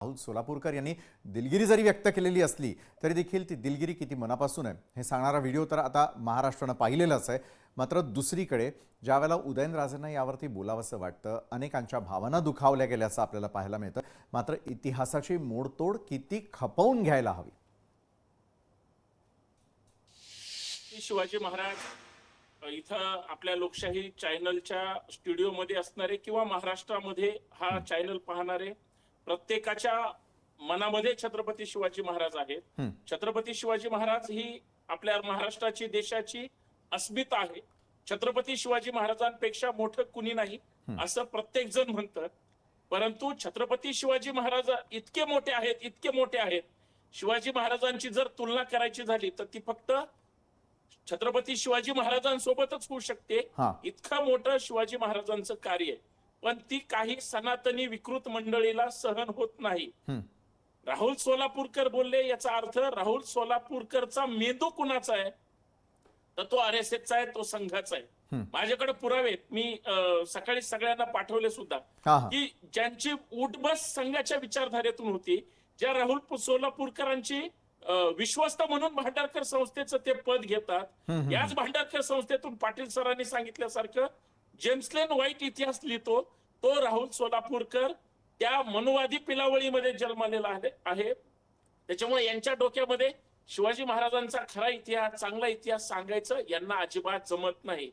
राहुल सोलापूरकर यांनी दिलगिरी जरी व्यक्त केलेली असली तरी देखील ती दिलगिरी किती मनापासून आहे हे सांगणारा व्हिडिओ तर आता महाराष्ट्रानं पाहिलेलाच आहे. मात्र दुसरीकडे ज्यावेळेला उदयनराजेंना यावरती बोलावंसं वाटतं अनेकांच्या भावना दुखावल्या गेल्याचं आपल्याला पाहायला मिळतं. मात्र इतिहासाची मोडतोड किती खपवून घ्यायला हवी? शिवाजी महाराज इथं आपल्या लोकशाही चॅनलच्या स्टुडिओमध्ये असणारे किंवा महाराष्ट्रामध्ये हा चॅनल पाहणारे प्रत्येकाच्या मनामध्ये छत्रपती शिवाजी महाराज आहेत. छत्रपती शिवाजी महाराज ही आपल्या महाराष्ट्राची देशाची अस्मिता आहे. छत्रपती शिवाजी महाराजांपेक्षा मोठं कुणी नाही असं प्रत्येक जण म्हणतात. परंतु छत्रपती शिवाजी महाराज इतके मोठे आहेत इतके मोठे आहेत. शिवाजी महाराजांची जर तुलना करायची झाली तर ती फक्त छत्रपती शिवाजी महाराजांसोबतच होऊ शकते. इतकं मोठं शिवाजी महाराजांचं कार्य आहे. पण ती काही सनातनी विकृत मंडळीला सहन होत नाही. राहुल सोलापूरकर बोलले याचा अर्थ राहुल सोलापूरकरचा मेंदू कुणाचा आहे तर तो आर एस एसचा आहे तो संघाचा आहे. माझ्याकडे पुरावे. मी सकाळी सगळ्यांना पाठवले सुद्धा की ज्यांची उठबस संघाच्या विचारधारेतून होती ज्या राहुल सोलापूरकरांची विश्वस्त म्हणून भांडारकर संस्थेचं ते पद घेतात. याच भांडारकर संस्थेतून पाटील सरांनी सांगितल्यासारखं जेम्सलेन व्हाईट इतिहास लिहितो तो राहुल सोलापूरकर त्या मनुवादी पिलावळीमध्ये जन्मलेला आहे- त्याच्यामुळे यांच्या डोक्यामध्ये शिवाजी महाराजांचा खरा इतिहास चांगला इतिहास सांगायचं यांना अजिबात जमत नाही.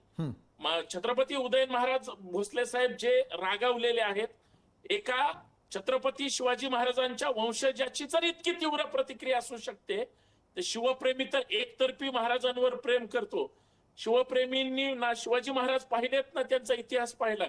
छत्रपती उदयन महाराज भोसले साहेब जे रागावलेले आहेत एका छत्रपती शिवाजी महाराजांच्या वंशजाची जर इतकी तीव्र प्रतिक्रिया असू शकते तर शिवप्रेमी तर एकतर्फी महाराजांवर प्रेम करतो. शिवप्रेमींनी ना शिवाजी महाराज पाहिलेत ना त्यांचा इतिहास पाहिला.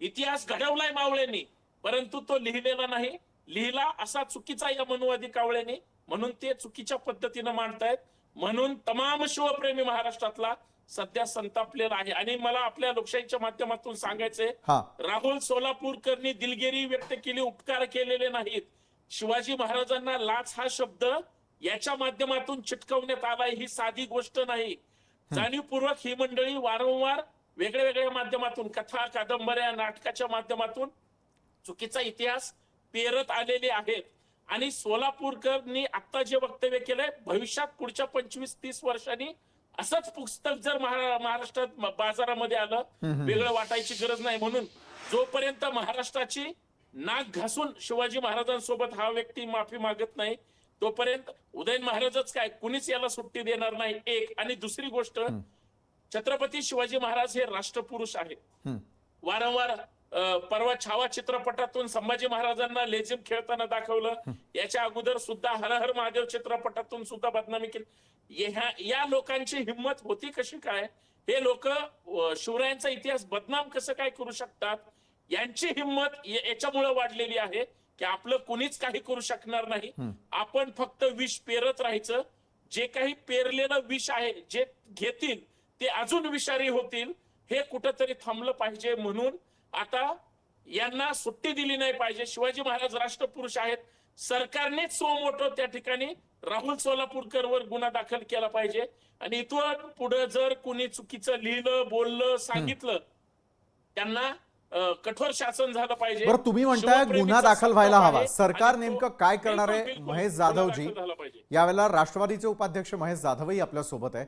इतिहास घडवलाय मावळ्यांनी परंतु तो लिहिलेला नाही. लिहिला असा चुकीचा या मनुवादी कावळ्यांनी म्हणून ते चुकीच्या पद्धतीनं मांडतायत. म्हणून तमाम शिवप्रेमी महाराष्ट्रातला सध्या संतापलेला आहे. आणि मला आपल्या लोकशाहीच्या माध्यमातून सांगायचंय राहुल सोलापूरकरनी दिलगिरी व्यक्त केली उपकार केलेले नाहीत. शिवाजी महाराजांना लाच हा शब्द याच्या माध्यमातून चिटकवण्यात आलाय ही साधी गोष्ट नाही. जाणीवपूर्वक ही मंडळी वारंवार वेगळ्या वेगळ्या माध्यमातून कथा कादंबऱ्या नाटकाच्या माध्यमातून चुकीचा इतिहास पेरत आलेले आहेत. आणि सोलापूरकरनी आता जे वक्तव्य केलंय भविष्यात पुढच्या पंचवीस तीस वर्षांनी असंच पुस्तक जर महा- महाराष्ट्रात बाजारामध्ये आलं वेगळं वाटायची गरज नाही म्हणून. जोपर्यंत महाराष्ट्राची नाक घासून शिवाजी महाराजांसोबत हा व्यक्ती माफी मागत नाही तोपर्यंत उदयन महाराजच काय? कुणीच याला सुट्टी देणार नाही. एक. आणि दुसरी गोष्ट छत्रपती शिवाजी महाराज हे राष्ट्रपुरुष आहेत. वारंवार परवा छावा चित्रपटातून संभाजी महाराजांना लेझिम खेळताना दाखवलं. याच्या अगोदर सुद्धा हर हर महादेव चित्रपटातून सुद्धा बदनामी केली. या लोकांची हिंमत होती कशी काय? हे लोक शिवरायांचा इतिहास बदनाम कसं काय करू शकतात? यांची हिंमत याच्यामुळे वाढलेली आहे. की आपलं कुणीच काही करू शकणार नाही. आपण फक्त विष पेरत राहायचं. जे काही पेरलेलं विष आहे जे घेतील ते अजून विषारी होतील हे कुठंतरी थांबलं पाहिजे म्हणून आता यांना सुट्टी दिली नाही पाहिजे. शिवाजी महाराज राष्ट्रपुरुष आहेत. सरकारनेच सोमोटो त्या ठिकाणी राहुल सोलापूरकर वर गुन्हा दाखल केला पाहिजे. आणि इथून पुढे जर कुणी चुकीचं लिहिलं बोललं सांगितलं त्यांना कठोर शासन झालं पाहिजे. बरं तुम्ही म्हणताय गुन्हा दाखल व्हायला हवा. सरकार नेमकं काय करणार आहे? महेश जाधवजी. यावेळेला राष्ट्रवादीचे उपाध्यक्ष महेश जाधवही आपल्यासोबत आहे.